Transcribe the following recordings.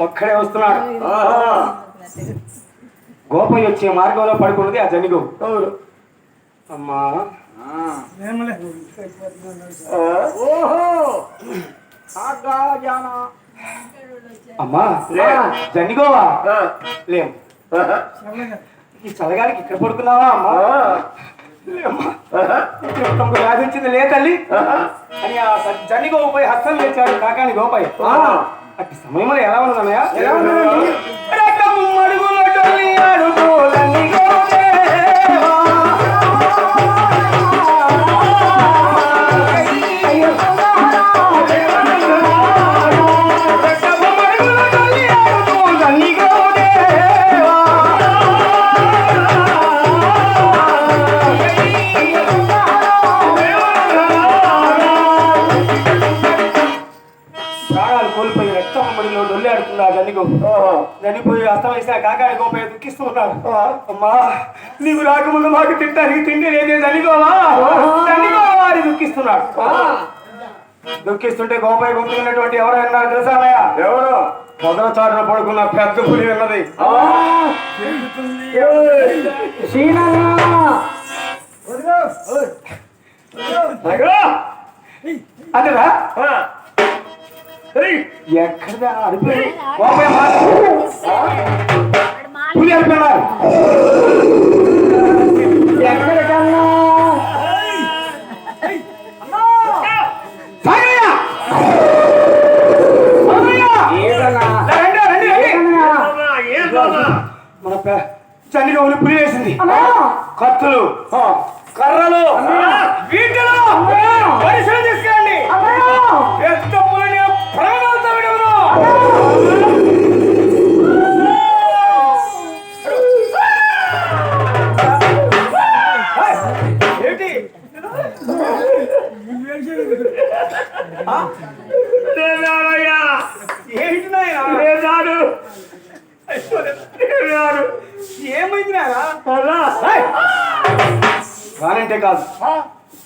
ఒక్కడే వస్తున్నాడు. గోపయ్య వచ్చే మార్గంలో పడుకున్నది ఆ జనిగు. అమ్మా. అమ్మా. లే. జనిగోవా? లేం. ఈ చల్లగాలికి ఇక్కడ పడుకున్నావా అమ్మా? లేమ్మా. ఇక్కడ తమకు వ్యాధి వచ్చింది లే తల్లి. అని ఆ జని గోపయ్య హస్తం తెచ్చాడు కాకాని గోపయ్య. అట్టి సమయంలో ఎలా ఉన్నదన్నయ్య ఎలా ఉన్నదండి? రకం అడుగుల డొల్లి అడుగులని గోదేవా. రకం అడుగుల డొల్లి అడుగులని గోదేవా. ప్రాణాలు కోల్పోయి రక్తం మడిలో డొల్లాడుతుంది ఆ జనిగో చనిపోయి అస్తమేసిన కాకాడి గోపయ్య దుఃఖిస్తూ ఉన్నాడు అమ్మా నీవు రాకముందు మాకు తింటానికి తిండి లేదే చనిగోవా అని దుఃఖిస్తున్నాడు. దుఃఖిస్తుంటే గోపయ్య గుర్తున్నటువంటి ఎవరు విన్నారు తెలుసా అన్నయ్య? ఎవరు? చాటున పడుకున్న పెద్ద పులి ఉన్నది అదేరా. మాట పులి అడిపోయినారు ఎక్కడికన్నా సాగయ్య! సాగయ్య! రండి, రండి, రండి. మన పె- చండిగోవులు పులి వేసింది. కత్తులు. కర్రలు. వీటిలో. పరిశ్రమ తీసుకురండి పెద్ద రానంటే కాదు.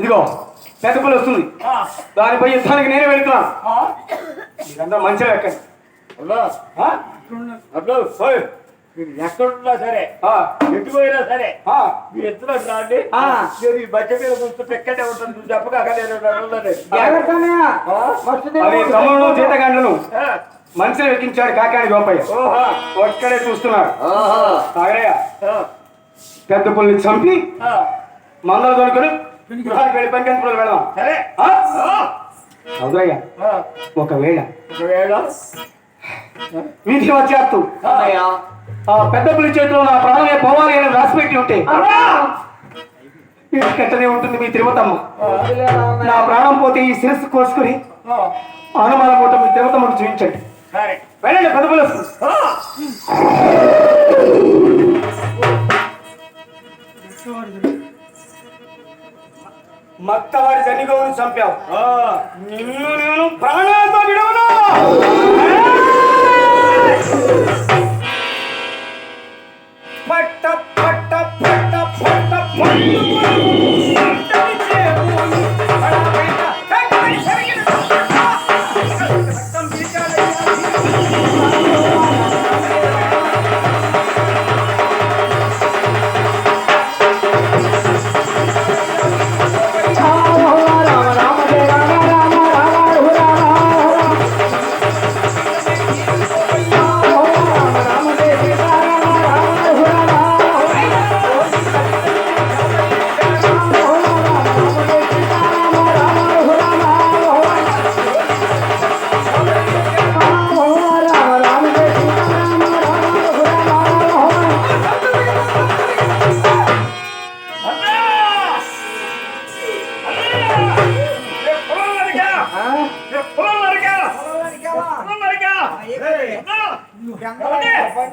ఇదిగో పెద్ద పులి వస్తుంది. దానిపై యుద్ధానికి నేనే వెళ్తున్నాను మీరందరూ మంచిగా ఎక్కండి. ఆ? ఓయ్. ఎక్కడున్నా సరే ఆ, ఎట్టుపోయినా సరే ఆ. మీ ఎత్తున రాండి. నేను ఈ బచ్చ మీద కూర్చుంటే ఎక్కడే చెప్పగాక నేను జీతగాండ్లను ఆ. మనిషిని ఎక్కించాడు కాకాని గోపయ్య ఓహో. ఒక్కడే చూస్తున్నాడు. సాగరయ్య. పెద్ద పుల్ని చంపి. మందలు దొరుకుని గృహానికి వెళ్ళి పని పుల్లు వెళదాం సరే ఆ. ఒకవేళ ఒకవేళ వీధి వచ్చేస్తూ. ఆ పెద్ద పులి చేతిలో నా ప్రాణమే పోవాలి అని రాసిపెట్టి ఉంటే. ఇంటికెట్టనే ఉంటుంది మీ తిరుమతమ్మ నా ప్రాణం పోతే ఈ శిరస్సు కోసుకుని. అనుమానం పోతే మీ తిరుమతమ్మకు చూపించండి. వెళ్ళండి పెద్ద పులి. మత్తవాడి జనిగోని చంపావు. ఆ. నిన్ను నేను ప్రాణాలతో పట్ట పని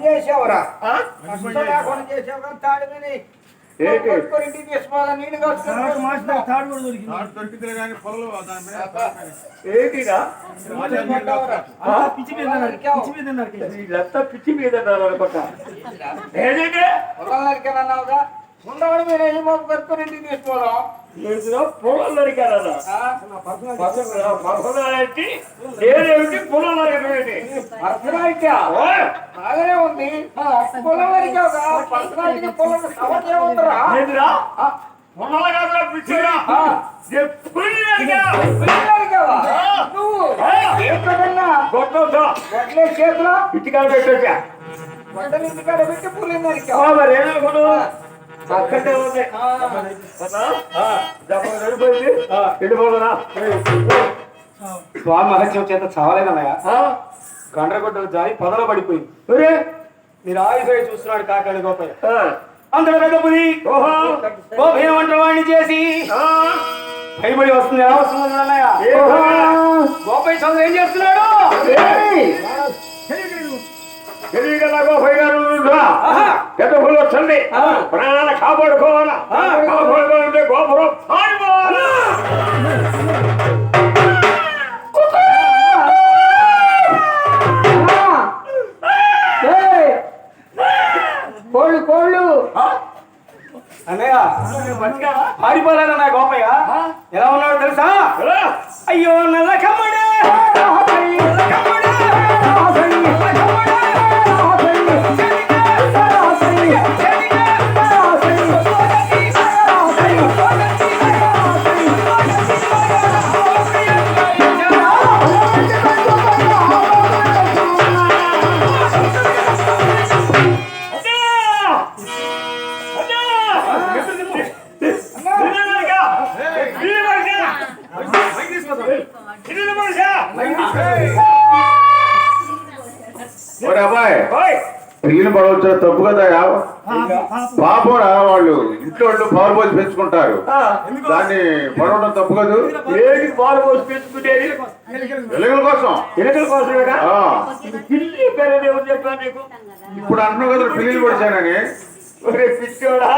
చేసావురా? కష్టం లేకుండా చేసావు కానీ తాడు వీళ్ళంతా పిచ్చి మీద పొలాలరికానన్నావుగా ఉండవని మీరు ఏం బాబు కట్టుకొని ఇంటికి తీసుకోవాలా ఏంటిదో పొలాలరికానన్నా పొలాలంటే నేనేమిటి పొలాలరికడం ఏంటి పర్సనాలిటీ బాగానే ఉంది. పొలం వరికావుగా పర్సనాలిటీ పొలం సమస్య ఉందరా మొన్నల కాదురా పిచ్చిరా. నువ్వు? ఎక్కడన్నా గొప్ప వడ్లే చేతిలో? ఇటుకాలు పెట్టొచ్చా? వడ్డలు ఇంటికాడ పెట్టి పులి ఏమనుకున్నావు అక్కడే స్వామి మహత్యం చేత చావలేదన్నయ్య. గండ్రగొడ్డలు జారి పొదలో పడిపోయింది. ఒరే. మీరు ఆయుధ చూస్తున్నాడు కాకాడి గోపయ్య. అందరూ పెద్ద పులి. ఓహో. గోపయ్య వంట వాడిని చేసి. భయపడి వస్తుంది. ఎలా వస్తుంది అన్నయ్య. గోపయ్య చదువు ఏం చేస్తున్నాడు! తెలియగల గోపయ్య గారు. పెద్ద పులి వస్తుంది ఆ. ప్రాణాల కాపాడుకోవాలా. కాపాడుకోవాలంటే గోపురం పారిపోవాలా? కోళ్ళు కోళ్ళు. అన్నయ్య బతికావా? పారిపోలేదన్న గోపయ్య? ఎలా ఉన్నాడు తెలుసా? అయ్యో నల్ల పడవచ్చు తప్పు కదా పాపం వాళ్ళు ఇంట్లో పవర్ పోసి పెంచుకుంటారు. ఆ, దాన్ని పడవడం తప్పు కాదు. ఏంటి పాలు పోసి పెంచుకునేది వెలుగుల కోసం. ఎలుకల కోసమేనా ఆ, పిల్లి పేరు ఎవరు చెప్పాను నీకు. ఇప్పుడు అంటున్నావు కదా పిల్లిని పడిచానని ఒరే పిచ్చోడా.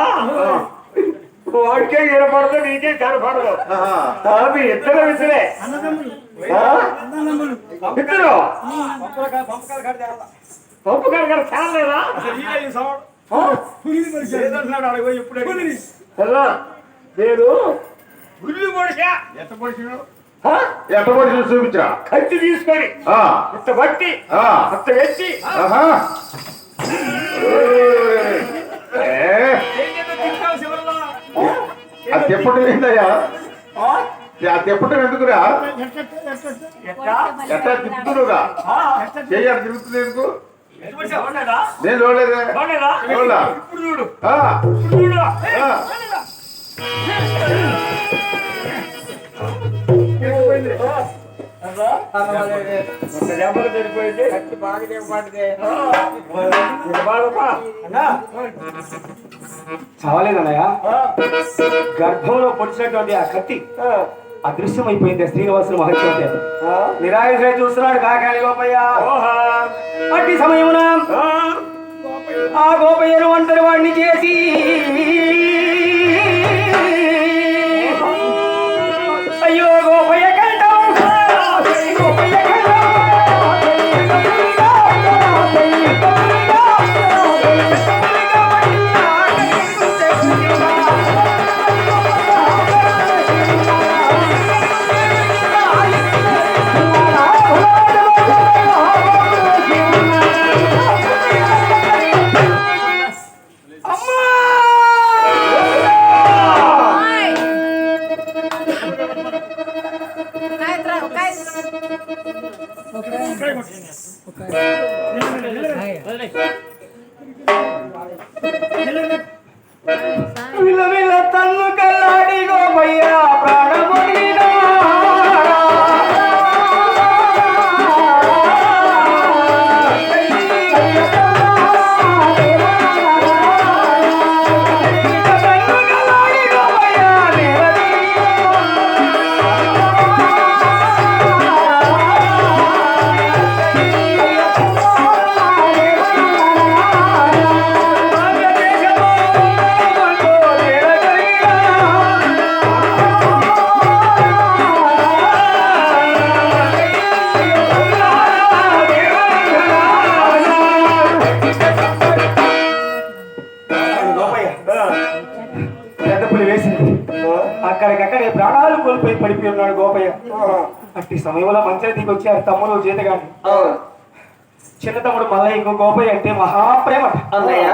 వాడికే వినపడదు నీకే కనపడదు మీ ఇద్దరు విసిరే? ఇద్దరు? పప్పు కడగడ చాలేదా నేను గుళ్ళు పొడిచా ఆ? ఎట్ట పడి చూపించరా? కత్తి తీసుకొని ఆ, ఇంత బట్టి ఆ, అంత ఎత్తి ఆ. తిప్పటం ఏందయ్యా ఆ? తిప్పటం ఎందుకురా తిప్పుతురుగా ఆ? చెయ్యాలి తిరుగుతుంది ఎందుకు? నేను చూడలేదే? చూడలా. ఇప్పుడు చూడు. దెబ్బలు సరిపోయింది. చావలేదన్నయ్య. గర్భంలో పొడిచినటువంటి ఆ కత్తి. ఆ. అదృశ్యమైపోయింది శ్రీనివాసులు మహత్యం. నిరాయుధ చూస్తున్నాడు కాకాని గోపయ్య. అట్టి సమయమున ఆ. గోపయ్యను ఒంటరి వాడిని చేసి అయ్యో గోపయ్య కంఠం గోపయ్య 阿妈。అక్కడికక్కడే ప్రాణాలు కోల్పోయి పడిపోయి ఉన్నాడు గోపయ్య. అట్టి సమయంలో మంచిగా దిగి వచ్చారు తమ్ముడు జీతగాని చిన్న తమ్ముడు మల్లయ్యకు గోపయ్య అంటే మహాప్రేమట అన్నయ్య?